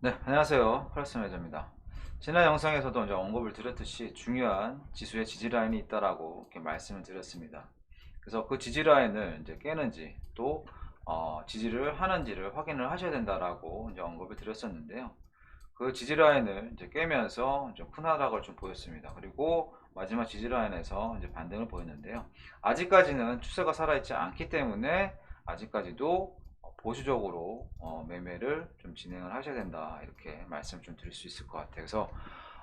네, 안녕하세요. 플러스 매저입니다. 지난 영상에서도 이제 언급을 드렸듯이 중요한 지수의 지지라인이 있다라고 이렇게 말씀을 드렸습니다. 그래서 그 지지라인을 이제 깨는지 또 어, 지지를 하는지를 확인을 하셔야 된다라고 이제 언급을 드렸었는데요. 그 지지라인을 이제 깨면서 좀큰 하락을 좀 보였습니다. 그리고 마지막 지지라인에서 이제 반등을 보였는데요. 아직까지는 추세가 살아있지 않기 때문에 아직까지도 어, 보수적으로 어, 매매를 좀 진행을 하셔야 된다 이렇게 말씀 좀 드릴 수 있을 것 같아요. 그래서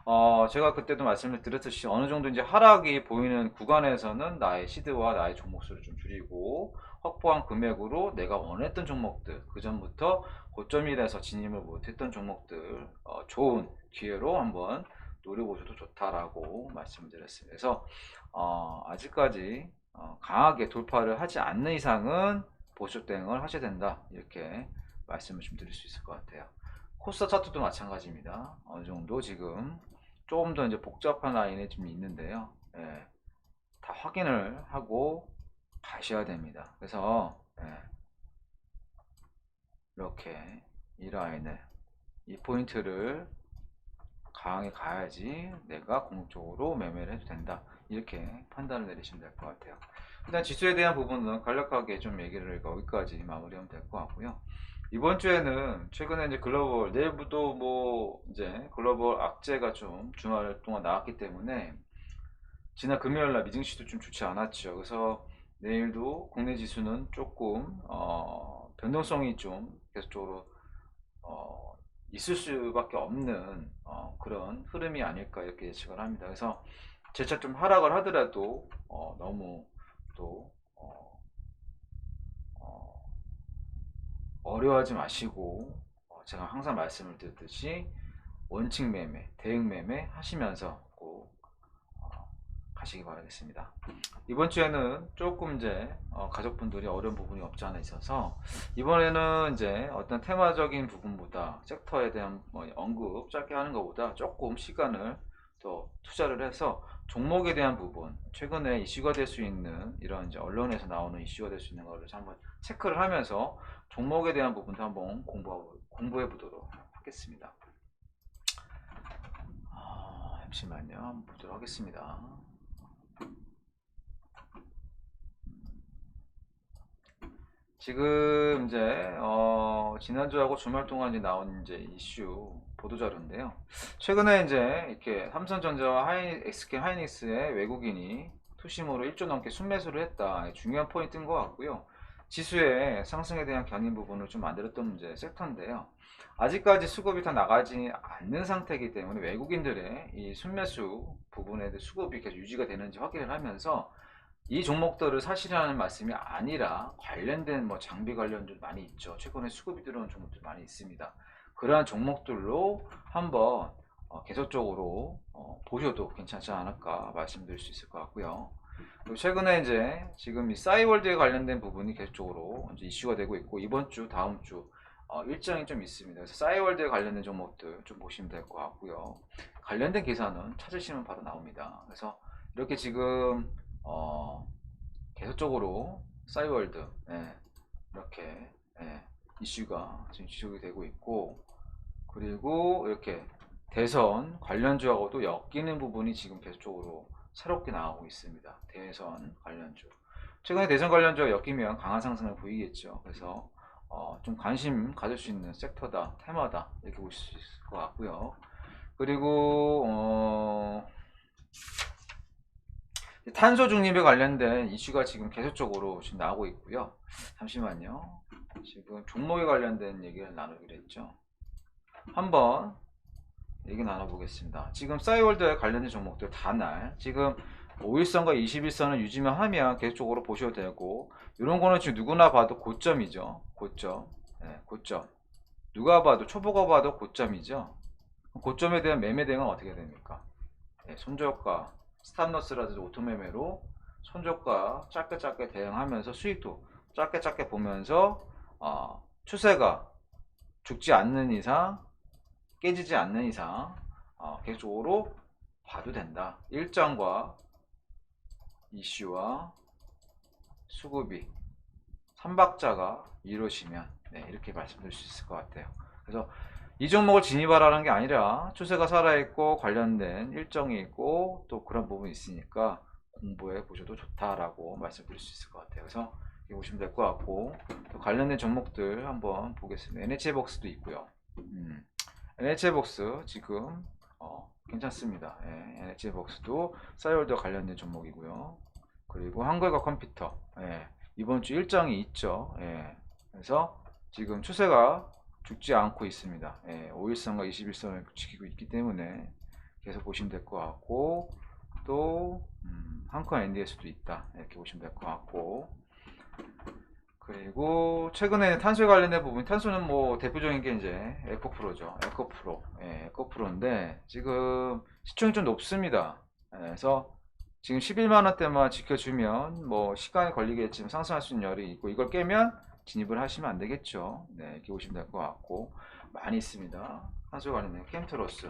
어, 제가 그때도 말씀을 드렸듯이 어느 정도 이제 하락이 보이는 구간에서는 나의 시드와 나의 종목 수를 좀 줄이고 확보한 금액으로 내가 원했던 종목들 그 전부터 고점이라서 진입을 못했던 종목들 어, 좋은 기회로 한번 노려보셔도 좋다라고 말씀을 드렸습니다. 그래서 어, 아직까지 어, 강하게 돌파를 하지 않는 이상은 보수 대응을 하셔야 된다 이렇게 말씀을 좀 드릴 수 있을 것 같아요. 코스타 차트도 마찬가지입니다. 어느 정도 지금 조금 더 이제 복잡한 라인이 좀 있는데요. 예, 다 확인을 하고 가셔야 됩니다. 그래서 예, 이렇게 이 라인을 이 포인트를 강하게 가야지 내가 공적으로 매매를 해도 된다. 이렇게 판단을 내리시면 될 것 같아요. 일단 지수에 대한 부분은 간략하게 좀 얘기를 여기까지 마무리하면 될 것 같고요. 이번 주에는 최근에 이제 글로벌 내일부터 뭐 이제 글로벌 악재가 좀 주말 동안 나왔기 때문에 지난 금요일 날 미증시도 좀 좋지 않았죠. 그래서 내일도 국내 지수는 조금 어, 변동성이 좀 계속적으로 어, 있을 수밖에 없는 어, 그런 흐름이 아닐까 이렇게 예측을 합니다. 그래서 재차 좀 하락을 하더라도 어, 너무 또 어, 어, 어려워하지 마시고 어, 제가 항상 말씀을 드렸듯이 원칙 매매, 대응 매매 하시면서 가시기 바라겠습니다. 이번 주에는 조금 이제 어, 가족분들이 어려운 부분이 없지 않아 있어서 이번에는 이제 어떤 테마적인 부분보다 섹터에 대한 뭐 언급 짧게 하는 것보다 조금 시간을 더 투자를 해서 종목에 대한 부분 최근에 이슈가 될 수 있는 이런 이제 언론에서 나오는 이슈가 될 수 있는 거를 한번 체크를 하면서 종목에 대한 부분도 한번 공부하고 공부해 보도록 하겠습니다. 아, 잠시만요. 한번 보도록 하겠습니다. 지금 이제 어, 지난주하고 주말 동안 이제 나온 이제 이슈 보도 자료인데요. 최근에 이제 이렇게 삼성전자와 하이, SK 하이닉스의 외국인이 투심으로 1조 넘게 순매수를 했다. 중요한 포인트인 것 같고요. 지수의 상승에 대한 견인 부분을 좀 만들었던 이제 섹터인데요. 아직까지 수급이 다 나가지 않는 상태이기 때문에 외국인들의 이 순매수 부분에 대해 수급이 계속 유지가 되는지 확인을 하면서 이 종목들을 사실이라는 말씀이 아니라 관련된 뭐 장비 관련들 많이 있죠. 최근에 수급이 들어온 종목들 많이 있습니다. 그러한 종목들로 한번 어, 계속적으로 어, 보셔도 괜찮지 않을까 말씀드릴 수 있을 것 같고요. 최근에 이제 지금 이 싸이월드에 관련된 부분이 계속적으로 이제 이슈가 되고 있고 이번 주, 다음 주 어, 일정이 좀 있습니다. 그래서 싸이월드에 관련된 종목들 좀 보시면 될 것 같고요. 관련된 계산은 찾으시면 바로 나옵니다. 그래서 이렇게 지금 어, 계속적으로 싸이월드 예, 이렇게 예, 이슈가 지금 지속이 되고 있고 그리고 이렇게 대선 관련주하고도 엮이는 부분이 지금 계속적으로 새롭게 나오고 있습니다. 대선 관련주. 최근에 대선 관련주가 엮이면 강한 상승을 보이겠죠. 그래서 어, 좀 관심 가질 수 있는 섹터다, 테마다 이렇게 보실 수 있을 것 같고요. 그리고 어, 탄소 중립에 관련된 이슈가 지금 계속적으로 지금 나오고 있고요. 잠시만요. 지금 종목에 관련된 얘기를 나누기로 했죠. 한번 얘기 나눠보겠습니다. 지금 싸이월드에 관련된 종목들 다날 지금 5일선과 21선을 유지만 하면 계속적으로 보셔도 되고 이런 거는 지금 누구나 봐도 고점이죠. 고점. 네, 고점. 누가 봐도 초보가 봐도 고점이죠. 고점에 대한 매매 대응은 어떻게 됩니까? 네, 손절가, 스탑러스라든지 오토매매로 손절가 짧게 짧게 대응하면서 수익도 짧게 짧게 보면서 어, 추세가 죽지 않는 이상 깨지지 않는 이상 어, 계속적으로 봐도 된다. 일정과 이슈와 수급이 삼박자가 이루어지면 네, 이렇게 말씀드릴 수 있을 것 같아요. 그래서 이 종목을 진입하라는 게 아니라 추세가 살아있고 관련된 일정이 있고 또 그런 부분이 있으니까 공부해 보셔도 좋다라고 말씀드릴 수 있을 것 같아요. 그래서 보시면 될 것 같고 또 관련된 종목들 한번 보겠습니다. NHBok스도 있고요. 음, NHBok스 지금 어, 괜찮습니다. 예, NHBok스도 싸이월드와 관련된 종목이고요. 그리고 한글과 컴퓨터 예, 이번 주 일정이 있죠. 예, 그래서 지금 추세가 죽지 않고 있습니다. 예, 5일선과 21선을 지키고 있기 때문에 계속 보시면 될 것 같고 또 음, 한컨 NDS도 있다. 이렇게 보시면 될 것 같고. 그리고 최근에 탄소에 관련된 부분 탄소는 뭐 대표적인 게 이제 에코프로죠. 에코프로. 예, 에코프로인데 지금 시총이 좀 높습니다. 예, 그래서 지금 11만 원대만 지켜주면 뭐 시간이 걸리겠지만 상승할 수 있는 열이 있고 이걸 깨면 진입을 하시면 안 되겠죠. 네 이렇게 보시면 될 것 같고. 많이 있습니다. 탄소에 관련된 캠트로스.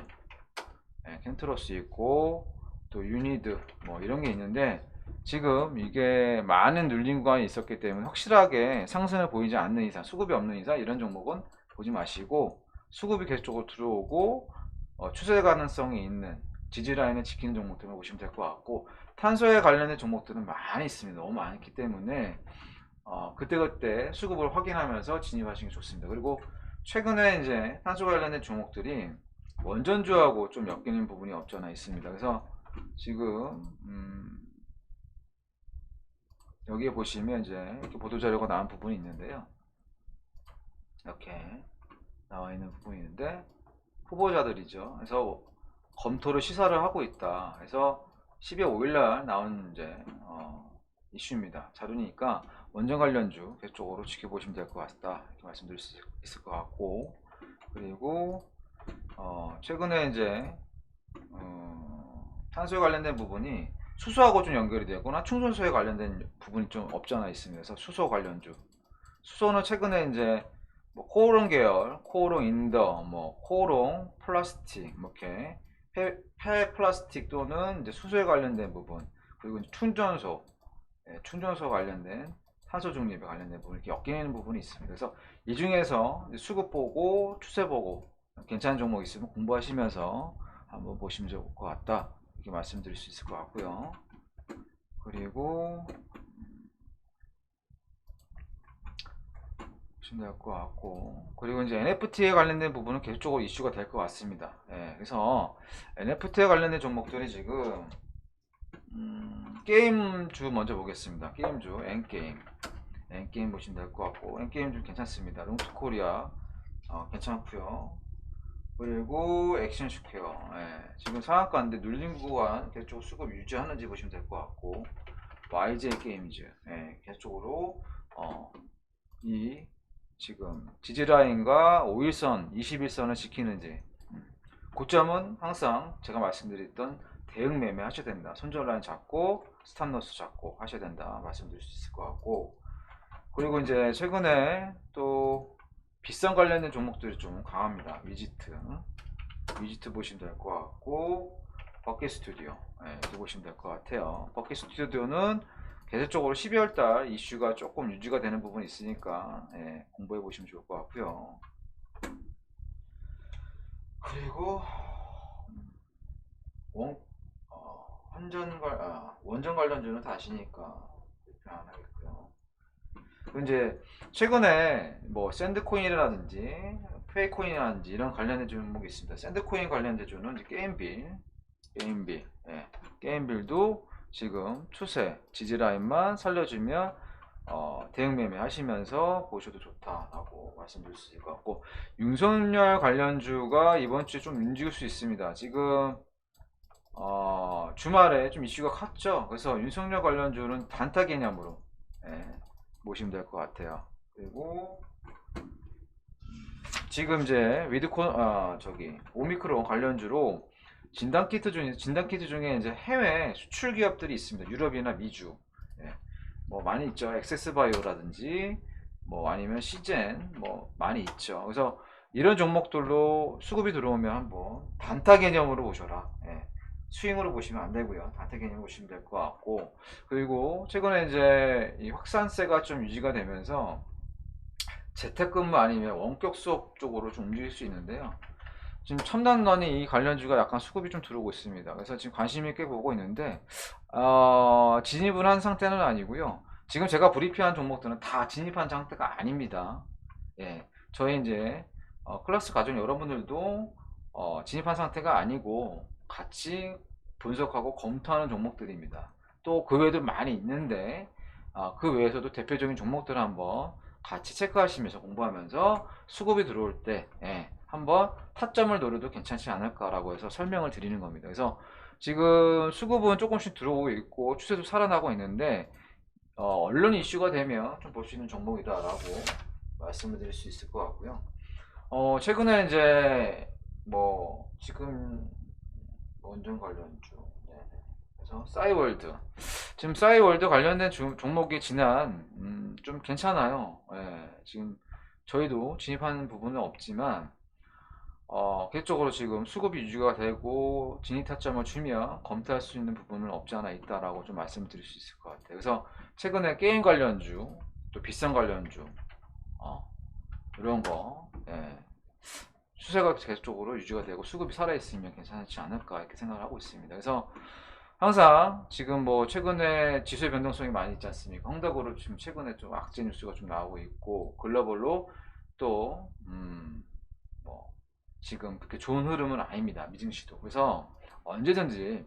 예, 캠트로스 있고 또 유니드 뭐 이런 게 있는데 지금 이게 많은 눌림 구간이 있었기 때문에 확실하게 상승을 보이지 않는 이상 수급이 없는 이상 이런 종목은 보지 마시고 수급이 계속적으로 들어오고 어, 추세 가능성이 있는 지지 라인을 지키는 종목들을 보시면 될 것 같고 탄소에 관련된 종목들은 많이 있습니다. 너무 많기 때문에 어, 그때그때 수급을 확인하면서 진입하시는 게 좋습니다 그리고 최근에 이제 탄소 관련된 종목들이 원전주하고 좀 엮이는 부분이 없잖아 있습니다 그래서 지금 음, 여기에 보시면 이제 이렇게 보도 자료가 나온 부분이 있는데요. 이렇게 나와 있는 부분이 있는데 후보자들이죠. 그래서 검토를 시사를 하고 있다. 그래서 12월 5일 날 나온 이제 어, 이슈입니다. 자료니까 원전 관련주 계속적으로 지켜보시면 될 것 같다. 이렇게 말씀드릴 수 있을 것 같고 그리고 어, 최근에 이제 어, 탄소에 관련된 부분이 수소하고 좀 연결이 되거나 충전소에 관련된 부분이 좀 없잖아. 그래서 수소 관련주. 수소는 최근에 이제 뭐 코오롱 계열, 코오롱 인더, 뭐 코오롱 플라스틱, 뭐 이렇게 폐, 폐 플라스틱 또는 이제 수소에 관련된 부분, 그리고 충전소, 예, 충전소 관련된 탄소 중립에 관련된 부분 이렇게 엮이는 부분이 있습니다. 그래서 이 중에서 수급 보고 추세 보고 괜찮은 종목 있으면 공부하시면서 한번 보시면 좋을 것 같다. 이렇게 말씀드릴 수 있을 것 같고요. 그리고 보시면 될 것 같고 그리고 이제 NFT에 관련된 부분은 계속적으로 이슈가 될 것 같습니다. 예, 그래서 NFT에 관련된 종목들이 지금 음, 게임주 먼저 보겠습니다. 게임주 N게임 N게임 보시면 될 것 같고 N게임 좀 괜찮습니다. 롱투코리아 어, 괜찮고요. 그리고 액션 슈케어. 예, 지금 상한가인데 눌림 구간 계속 수급 유지하는지 보시면 될 것 같고 YJ 게임즈. 예, 계속적으로 어, 이 지금 지지라인과 5일선 21선을 지키는지. 음, 고점은 항상 제가 말씀드렸던 대응 매매 하셔야 됩니다. 손절 라인 잡고 스탑로스 잡고 하셔야 된다. 말씀드릴 수 있을 것 같고 그리고 이제 최근에 또 비싼 관련된 종목들이 좀 강합니다. 위지트. 위지트 보시면 될 것 같고, 버킷 스튜디오. 네, 보시면 될 것 같아요. 버킷 스튜디오는 계속적으로 12월 달 이슈가 조금 유지가 되는 부분이 있으니까, 예, 공부해 보시면 좋을 것 같고요. 그리고, 음, 원, 어, 환전 관, 아, 원전 관련주는 다 아시니까, 안. 그리고 이제 최근에 뭐 샌드코인이라든지 페이코인이라든지 이런 관련된 종목이 있습니다. 샌드코인 관련된 주는 게임빌, 게임빌, 예, 게임빌도 지금 추세 지지 라인만 살려주면 어, 대응 매매 하시면서 보셔도 좋다라고 말씀드릴 수 있을 것 같고 윤석열 관련주가 이번 주에 좀 움직일 수 있습니다. 지금 어, 주말에 좀 이슈가 컸죠. 그래서 윤석열 관련주는 단타 개념으로 예, 보시면 될 것 같아요. 그리고 지금 이제 위드코 아 저기 오미크론 관련주로 진단 키트 중에 진단 키트 중에 이제 해외 수출 기업들이 있습니다. 유럽이나 미주. 예. 뭐 많이 있죠. 엑세스바이오라든지 뭐 아니면 시젠 뭐 많이 있죠. 그래서 이런 종목들로 수급이 들어오면 한번 단타 개념으로 보셔라. 예. 스윙으로 보시면 안 되고요. 단타 개념 보시면 될 것 같고 그리고 최근에 이제 이 확산세가 좀 유지가 되면서 재택근무 아니면 원격 수업 쪽으로 좀 움직일 수 있는데요. 지금 첨단런이 이 관련주가 약간 수급이 좀 들어오고 있습니다. 그래서 지금 관심 있게 보고 있는데 어, 진입을 한 상태는 아니고요. 지금 제가 브리핑한 종목들은 다 진입한 상태가 아닙니다. 예, 저희 이제 어, 클래스 가족 여러분들도 어, 진입한 상태가 아니고 같이 분석하고 검토하는 종목들입니다. 또 그 외에도 많이 있는데 아, 그 외에서도 대표적인 종목들을 한번 같이 체크하시면서 공부하면서 수급이 들어올 때 예, 한번 타점을 노려도 괜찮지 않을까라고 해서 설명을 드리는 겁니다. 그래서 지금 수급은 조금씩 들어오고 있고 추세도 살아나고 있는데 어, 언론 이슈가 되면 좀 볼 수 있는 종목이다라고 말씀을 드릴 수 있을 것 같고요. 어, 최근에 이제 뭐 지금 원전 관련주 네. 그래서 싸이월드 지금 싸이월드 관련된 주- 종목이 지난 음, 좀 괜찮아요. 예, 지금 저희도 진입하는 부분은 없지만 어, 계속적으로 지금 수급이 유지가 되고 진입 타점을 주면 검토할 수 있는 부분은 없지 않아 있다라고 좀 말씀드릴 수 있을 것 같아요. 그래서 최근에 게임 관련주 또 비싼 관련주 어, 이런 거 예, 추세가 계속적으로 유지가 되고 수급이 살아있으면 괜찮지 않을까 이렇게 생각을 하고 있습니다. 그래서 항상 지금 뭐 최근에 지수의 변동성이 많이 있지 않습니까? 헝다고로 지금 최근에 좀 악재 뉴스가 좀 나오고 있고 글로벌로 또 음, 뭐 지금 그렇게 좋은 흐름은 아닙니다. 미증시도. 그래서 언제든지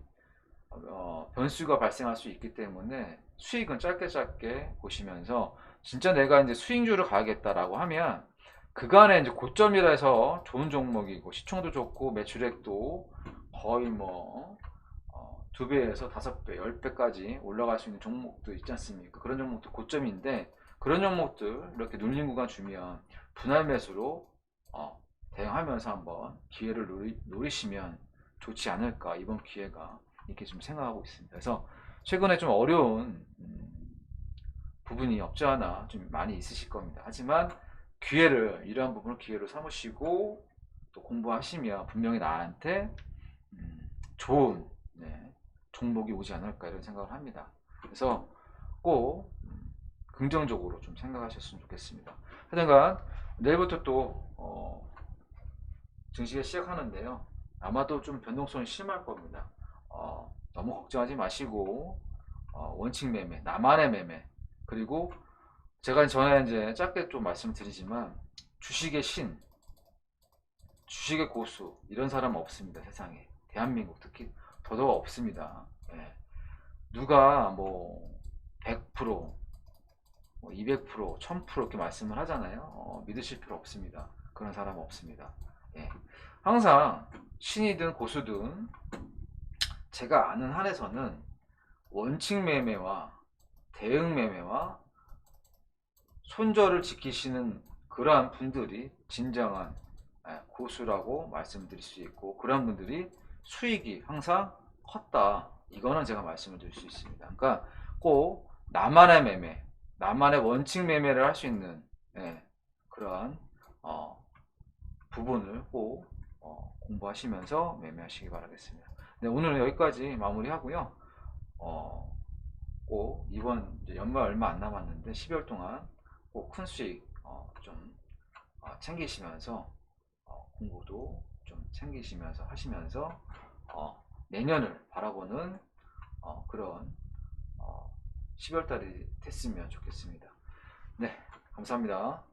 어, 변수가 발생할 수 있기 때문에 수익은 짧게 짧게 보시면서 진짜 내가 이제 수익률을 가야겠다라고 하면 그간의 이제 고점이라 해서 좋은 종목이고 시총도 좋고 매출액도 거의 뭐 어, 두 배에서 다섯 배, 열 배까지 올라갈 수 있는 종목도 있지 않습니까? 그런 종목도 고점인데 그런 종목들 이렇게 눌린 구간 주면 분할 매수로 어, 대응하면서 한번 기회를 노리, 노리시면 좋지 않을까 이번 기회가 이렇게 좀 생각하고 있습니다. 그래서 최근에 좀 어려운 음, 부분이 없지 않아 좀 많이 있으실 겁니다. 하지만 기회를 이러한 부분을 기회로 삼으시고 또 공부하시면 분명히 나한테 음, 좋은 네, 종목이 오지 않을까 이런 생각을 합니다. 그래서 꼭 음, 긍정적으로 좀 생각하셨으면 좋겠습니다. 하여튼간 내일부터 또 어, 증시가 시작하는데요. 아마도 좀 변동성이 심할 겁니다. 어, 너무 걱정하지 마시고 어, 원칙 매매, 나만의 매매 그리고 제가 전에 이제 짧게 좀 말씀드리지만 주식의 신, 주식의 고수 이런 사람 은 없습니다 세상에 대한민국 특히 더더욱 없습니다. 예. 누가 뭐 100%, 뭐 200%, 1000% 이렇게 말씀을 하잖아요. 어, 믿으실 필요 없습니다. 그런 사람은 없습니다. 예. 항상 신이든 고수든 제가 아는 한에서는 원칙 매매와 대응 매매와 손절을 지키시는 그러한 분들이 진정한 예, 고수라고 말씀드릴 수 있고 그러한 분들이 수익이 항상 컸다. 이거는 제가 말씀을 드릴 수 있습니다. 그러니까 꼭 나만의 매매, 나만의 원칙 매매를 할 수 있는 예, 그러한 어, 부분을 꼭 어, 공부하시면서 매매하시기 바라겠습니다. 네, 오늘은 여기까지 마무리하고요. 어, 꼭 이번 연말 얼마 안 남았는데 12월 동안 꼭 큰 수익 어, 좀 어, 챙기시면서 어, 공부도 좀 챙기시면서 하시면서 어, 내년을 바라보는 어, 그런 어, 12월 달이 됐으면 좋겠습니다. 네, 감사합니다.